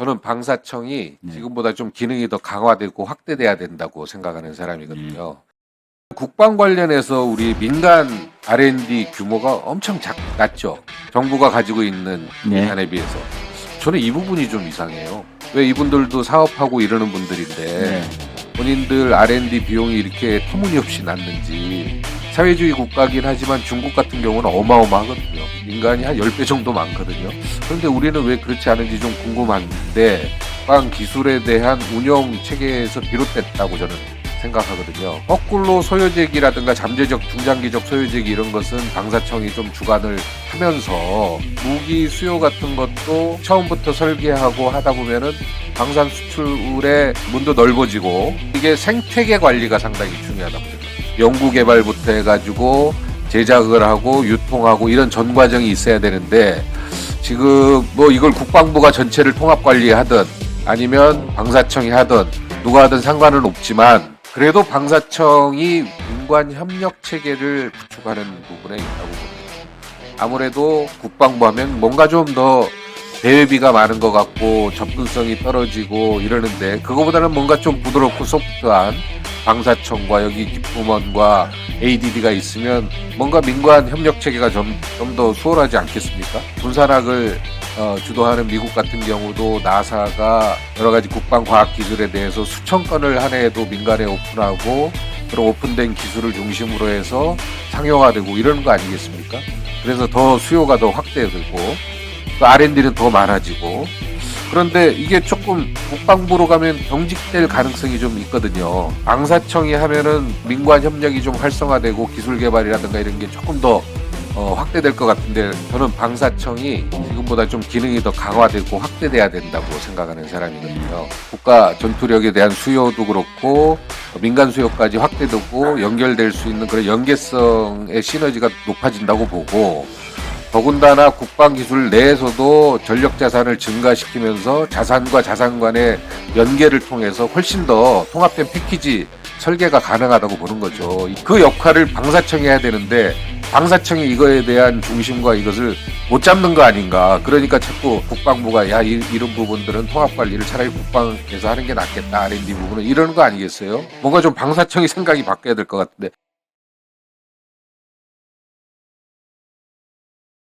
저는 방사청이 네. 지금보다 좀 기능이 더 강화되고 확대돼야 된다고 생각하는 사람이거든요. 국방 관련해서 우리 민간 R&D 규모가 엄청 작, 낮죠. 정부가 가지고 있는 네. 예산에 비해서. 저는 이 부분이 좀 이상해요. 왜 이분들도 사업하고 이러는 분들인데 네. 본인들 R&D 비용이 이렇게 터무니없이 낮는지 사회주의 국가긴 하지만 중국 같은 경우는 어마어마하거든요. 인간이 한 10배 정도 많거든요. 그런데 우리는 왜 그렇지 않은지 좀 궁금한데 빵 기술에 대한 운영 체계에서 비롯됐다고 저는 생각하거든요. 거꾸로 소요제기라든가 잠재적 중장기적 소요제기 이런 것은 방사청이 좀 주관을 하면서 무기 수요 같은 것도 처음부터 설계하고 하다 보면은 방산 수출의 문도 넓어지고 이게 생태계 관리가 상당히 중요하다고 생각해요. 연구 개발부터 해가지고 제작을 하고 유통하고 이런 전 과정이 있어야 되는데 지금 뭐 이걸 국방부가 전체를 통합 관리하든 아니면 방사청이 하든 누가 하든 상관은 없지만 그래도 방사청이 민관 협력 체계를 구축하는 부분에 있다고 봅니다. 아무래도 국방부 하면 뭔가 좀 더 대회비가 많은 것 같고 접근성이 떨어지고 이러는데 그거보다는 뭔가 좀 부드럽고 소프트한 방사청과 여기 기품원과 ADD가 있으면 뭔가 민관 협력 체계가 좀좀더 수월하지 않겠습니까? 분산학을 어, 주도하는 미국 같은 경우도 나사가 여러 가지 국방 과학 기술에 대해서 수천 건을 한 해에도 민간에 오픈하고 그런 오픈된 기술을 중심으로 해서 상용화되고 이러는 거 아니겠습니까? 그래서 더 수요가 더 확대되고 또 R&D는 더 많아지고 그런데 이게 조금 국방부로 가면 경직될 가능성이 좀 있거든요. 방사청이 하면은 민관 협력이 좀 활성화되고 기술 개발이라든가 이런 게 조금 더 어, 확대될 것 같은데 저는 방사청이 지금보다 좀 기능이 더 강화되고 확대돼야 된다고 생각하는 사람이거든요. 국가 전투력에 대한 수요도 그렇고 민간 수요까지 확대되고 연결될 수 있는 그런 연계성의 시너지가 높아진다고 보고 더군다나 국방 기술 내에서도 전력 자산을 증가시키면서 자산과 자산 간의 연계를 통해서 훨씬 더 통합된 패키지 설계가 가능하다고 보는 거죠. 그 역할을 방사청이 해야 되는데 방사청이 이거에 대한 중심과 이것을 못 잡는 거 아닌가. 그러니까 자꾸 국방부가 야 이, 이런 부분들은 통합 관리를 차라리 국방에서 하는 게 낫겠다. R&D 부분은 이러는 거 아니겠어요? 뭔가 좀 방사청이 생각이 바뀌어야 될 것 같은데